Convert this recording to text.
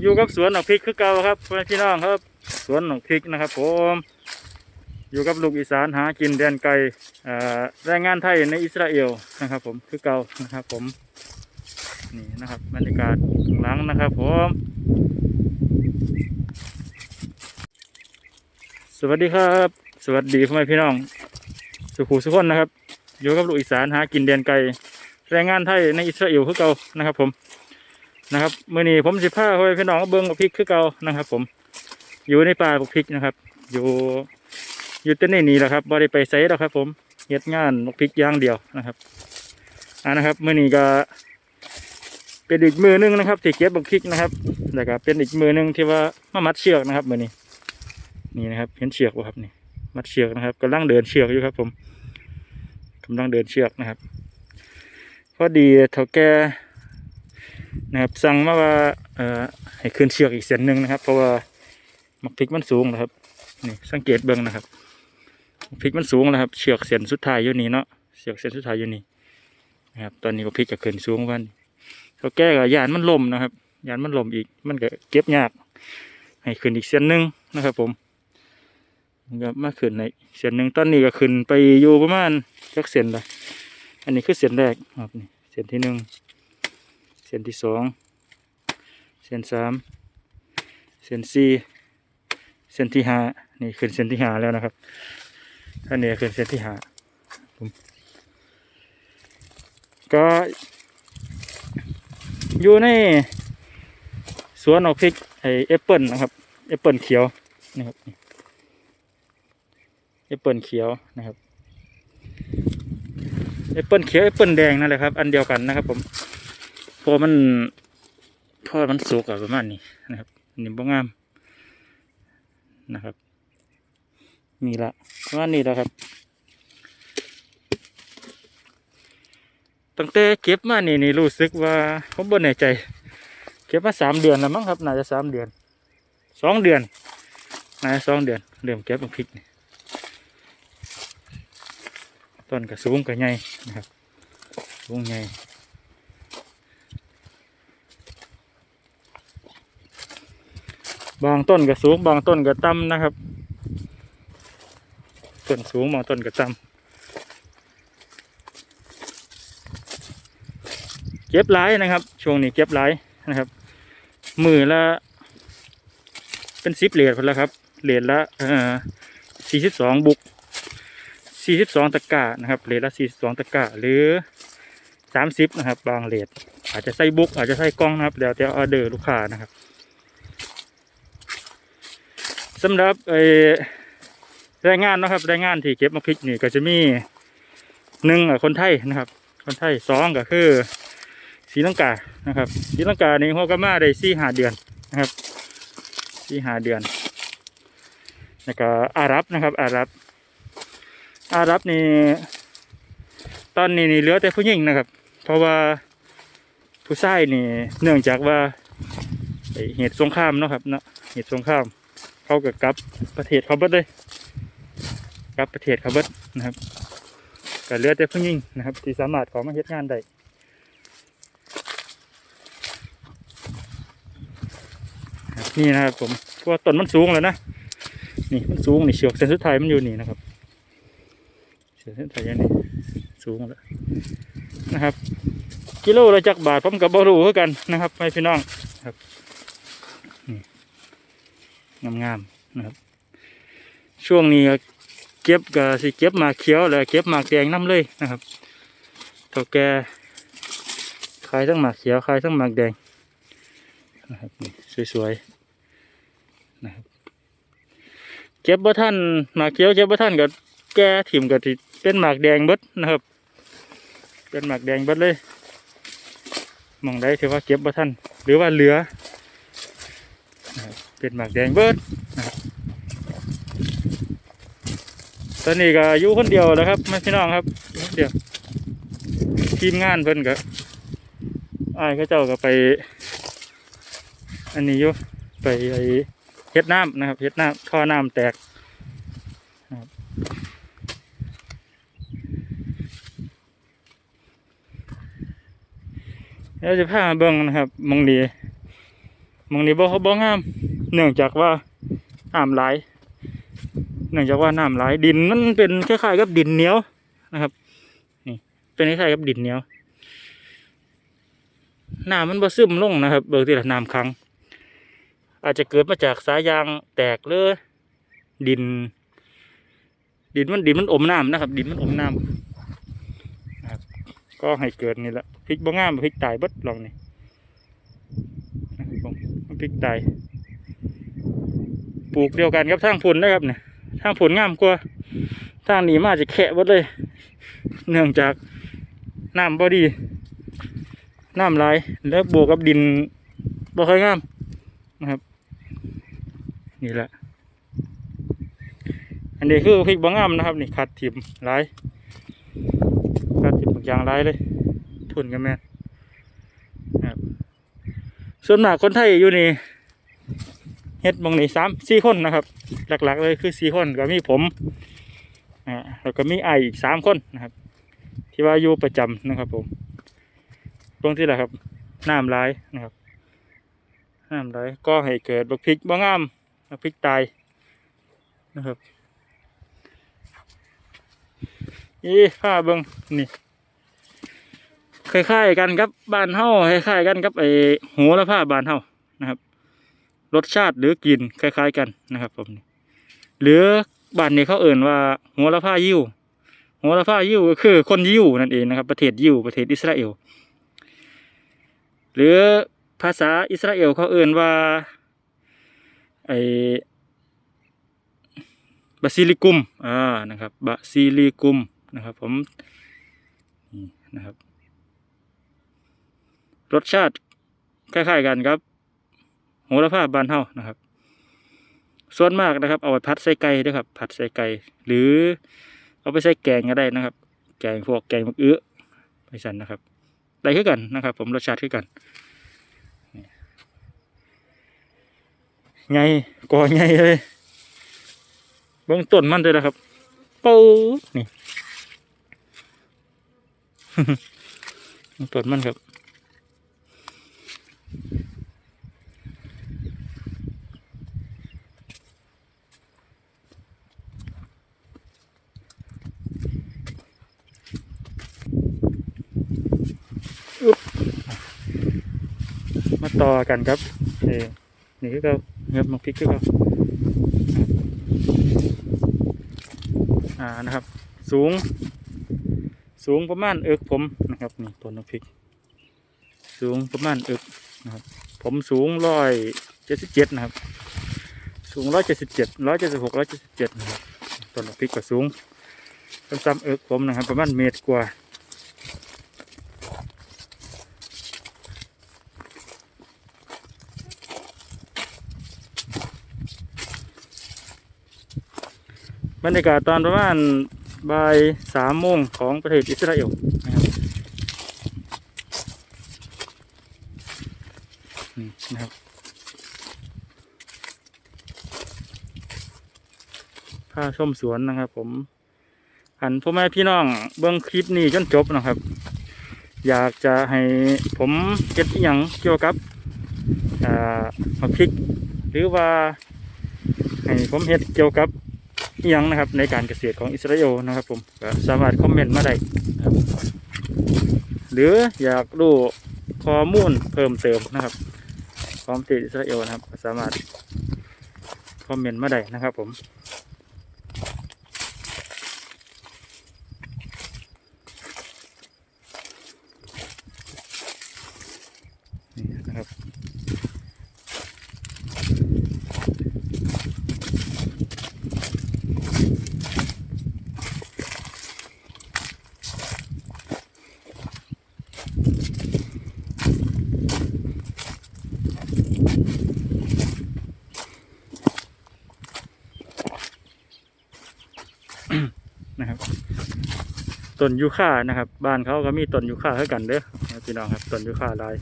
อยู่กับสวนหนองพริกคือเก่าครับพ่อแม่พี่น้องครับ สวนหนองพริกนะครับ ผม อยู่กับลูกอีสานหากินแดนไก่แรงงานไทยในอิสราเอลนะครับ ผมคือเก่านะครับ ผมนี่นะครับบรรยากาศหลังนะครับ ผม สวัสดีครับ สวัสดีพ่อแม่พี่น้อง สุขุสุขคนนะครับ อยู่กับลูกอีสานหากินแดนไกลแรงงานไทยในอิสราเอลคือเก่านะครับ ผม นะครับเมื่อนี้ผมสิพาพ่อแม่พี่น้องเบิ้งบักพริกคือเก่านะครับ ผม อยู่ในป่าบักพริกนะครับ อยู่อยู่ต่ในนี้แหละครับบ่ได้ไปไสหรอกครับ ผมเฮ็ดงานบักพริกย่างเดียวนะครับอ่านะครับเมื่อนี้ก็เป็นอีกมือหนึงนะครับที่เก็บบักพริกนะครับแล้วก็เป็นอีกมือหนึงที่ว่ามามัดเชือกนะครับเมื่อนี้ นี่นะครับ เห็นเชือกป่ะครับนี่ มัดเชือกนะครับกำลังเดินเชือกอยู่ครับ ผมกำลังเดินเชือกนะครับ พอดีเท่าแก่ นะครับสั่งมาว่าเอ่อให้ขึ้นเชือกอีกเส้นหนึ่งนะครับ เพราะว่ามักพริกมันสูงนะครับนี่สังเกตเบื้องนะครับพริกมันสูงนะครับ เชือกเส้นสุดท้ายอยู่นี่เนาะเชือกเส้นสุดท้ายอยู่นี่นะครับ ตอนนี้มักพริกก็ขึ้นสูงวันเท่าแก่ก็ยานมันล่มนะครับยานมันล่มอีกมันก็เก็บยากให้ขึ้นอีกเส้นหนึ่งนะครับ ผมก็มาขึ้นในเส้นหนึ่งตอนนี้ก็ขึ้นไปอยู่ประมาณจักเส้นละอันนี้คือเส้นแรกครับนี่เส้นที่หนึ่ง เส้นที่สองเส้นสามเส้นสี่เส้นที่ห้านี่ขึ้นเส้นที่ห้าแล้วนะครับอันนี้ขึ้นเส้นที่ห้าผมก็อยู่ในสวนออกพริกไอแอปเปิลนะครับแอปเปิลเขียวนี่ครับแอปเปิลเขียวนะครับแอปเปิลเขียวแอปเปิลแดงนั่นแหละครับ อันเดียวกันนะครับผม พอมันพอมันสุกอะประมาณนี้นะครับนี่บ่งามนะครับนี่ละประมาณนี้แล้วครับตั้งแต่เก็บมานี่นี่รู้สึกว่าผมบ่แน่ใจ เก็บมาสามเดือนแล้วมั้งครับน่าจะสามเดือนสองเดือนน่าจะสองเดือนเริ่มเก็บบักพริกนี่ต้นกระสูงกระใหญ่นะครับสูงใหญ่ บางต้นกระสูง บางต้นกระต่ำนะครับ ต้นสูงบางต้นกระต่ำเก็บหลายนะครับ ช่วงนี้เก็บหลายนะครับ มือละเป็นสิบเหรียญคนละครับเหรียญละเอ่อสี่สิบสองบุก42ตะกร้านะครับเหลทละ42ตะกร้าหรือ30นะครับ บางเหลทอาจจะใส่บุกอาจจะใส่กล้องนะครับ แล้วแต่ออเดอร์ลูกค้านะครับ สำหรับไอ้แรงงานนะครับแรงงานที่เก็บมาพริกนี่ก็จะมีหนึ่งคนไทยนะครับ คนไทยสองก็คือศรีลังกานะครับศรีลังกาในหัวก็มาได้สี่หาเดือนนะครับสี่หาเดือนแล้วก็อารับนะครับ อารับ อารับนี่ตอนนี้นี่เหลือแต่ผู้หญิงนะครับ เพราะว่าผู้ชายนี่เนื่องจากว่าเหตุสงครามเนาะครับเนาะเหตุสงคราม เขาก็กลับประเทศเขาเบิดเลยกับประเทศเขาเบิดนะครับก็เหลือแต่ผู้หญิงนะครับ ที่สามารถขอมาเฮ็ดงานได้นี่นะครับผมเพราะว่าต้นมันสูงแล้วนะนี่มันสูงนี่เชือกเส้นสุดท้ายมันอยู่นี่นะครับเสียเส้นสายยันนี่สูงแล้วนะครับ กิโลละจักบาทผมกับบรู้คือกันนะครับให้พี่น้องครับ งามๆนะครับ ช่วงนี้เก็บกับสิเก็บมาเขียวแล้วเก็บมาแดงน้ำเลยนะครับเท่าแกขายทั้งหมากเขียวขายทั้งหมากแดงนะครับนี่สวยๆนะครับเก็บบ่ท่านหมากเขียวเก็บบ่ท่านก็แกถิ่มก็ที่เป็นหมากแดงเบิดนะครับ เป็นหมากแดงเบิดเลยมองได้ถือว่าเก็บบ่ทันหรือว่าเหลือ เป็นหมากแดงเบิดนะครับตอนนี้ก็อยู่คนเดียวแล้วครับไม่พี่น้องครับคนเดียวทีมงานเพิ่นก็อ้ายเขาเจ้าก็ไป อันนี้อยู่ไปไอ้เฮ็ดน้ำนะครับเฮ็ดน้ำท่อน้ำแตกเราจะพามาเบิ่งนะครับมองดีมองนี้บ่บ่งาม เนื่องจากว่าน้ำไหลเนื่องจากว่าน้ำไหลดินมันเป็นคล้ายๆกับดินเหนียวนะครับนี่เป็นคล้ายๆกับดินเหนียวน้ำมันบ่ซึมลงนะครับ เบิกที่ละน้ำขังอาจจะเกิดมาจากสายยางแตกหรือดิน ดินมันดินมันอมน้ำนะครับ ดินมันอมน้ำนะครับ ก็ให้เกิดนี่แหละพริกบ่งามพริกตายบดลองนี่มันพริกตาย ปลูกเดียวกันกับทางผลนะครับเนี่ยทางผลงามกว่าทางนี้มาจะแขะหมดเลย เนื่องจากน้ำบ่ดีน้ำไหลายแล้วบวกกับดินบ่ค่อยงามนะครับ นี่แหละ อันนี้คือพริกบางงามนะครับ นี่ขัดถิ่มหลายขัดถิ่มบางอย่างหลายเลย ทุนกันแม่นครับส่วนมากคนไทยอยู่นี่ เฮ็ดบางนี่สามสี่คนนะครับ หลักๆเลยคือสี่คนก็มีผมอ่าแล้วก็มีไออีกสามคนนะครับ ที่ว่าอยู่ประจำนะครับ ผม ตรงที่แหละครับน้ำลายนะครับน้ำลายก็ให้เกิดบักพริกบางามบักพริกตายนะครับนี่ผ้าเบิงนี่คล้ายๆกันครับบ้านเฮาคล้ายๆกันกับไอ้โหระพาบ้านเฮานะครับ รสชาติหรือกลิ่นคล้าย ๆ กันนะครับผมหรือบ้านนี้เขาเอ่นว่าโหระพายิวโหระพายิวก็คือคนยิวนั่นเองนะครับ ประเทศยิวประเทศอิสราเอลหรือภาษาอิสราเอลเขาเอ่นว่าไอบาซิลิกุมอ่านะครับบาซิลิกุมนะครับ ผมนะครับ รสชาติคล้ายๆกันครับ โหระพาบานเฮานะครับ ส่วนมากนะครับ เอาไปผัดใส่ไก่ด้วยครับ ผัดใส่ไก่หรือ เอาไปใส่แกงก็ได้นะครับ แกงพวกแกงมะเอื้อไปสั่นนะครับได้คือกันนะครับ ผมรสชาติคือกันไงก่อไงเลยเบื้องต้นมันเลยนะครับปูนี่เบื้องต้นมันครับ มา ต่อกันครับเอนี่ก็เงียบมาพริกก็ครับอ่านะครับ สูง สูงประมาณเอิกผมนะครับนี่ต้นน้ำพริก สูงประมาณเอิกนะครับ ผมสูงร้อยเจ็ดสิบเจ็ดนะครับ สูงร้อยเจ็ดสิบเจ็ดร้อยเจ็ดสิบหกร้อยเจ็ดสิบเจ็ดนะครับต้นน้ำพริกก็สูงซ้ำๆเอิกผมนะครับ ประมาณเมตรกว่า บรรยากาศตอนประมาณบ่ายสามโมงของประเทศอิสราเอลนะครับนี่นะครับพาชมสวนนะครับ ผมหันพ่อแม่พี่น้องเบื้องคลิปนี้จนจบนะครับ อยากจะให้ผมเก็บอย่างเกี่ยวกับอ่าพริก หรือว่าให้ผมเฮ็ดเกี่ยวกับ อิหยังนะครับ ในการเกษตรของอิสราเอลนะครับผมสามารถคอมเมนต์มาได้นะครับหรืออยากรู้ข้อมูลเพิ่มเติมนะครับของประเทศอิสราเอลนะครับ สามารถคอมเมนต์มาได้นะครับผมนี่นะครับ ต้นยูคานะครับ บ้านเขาก็มีต้นยูคาเท่ากันเด้อพี่น้องครับต้นยูคาลาย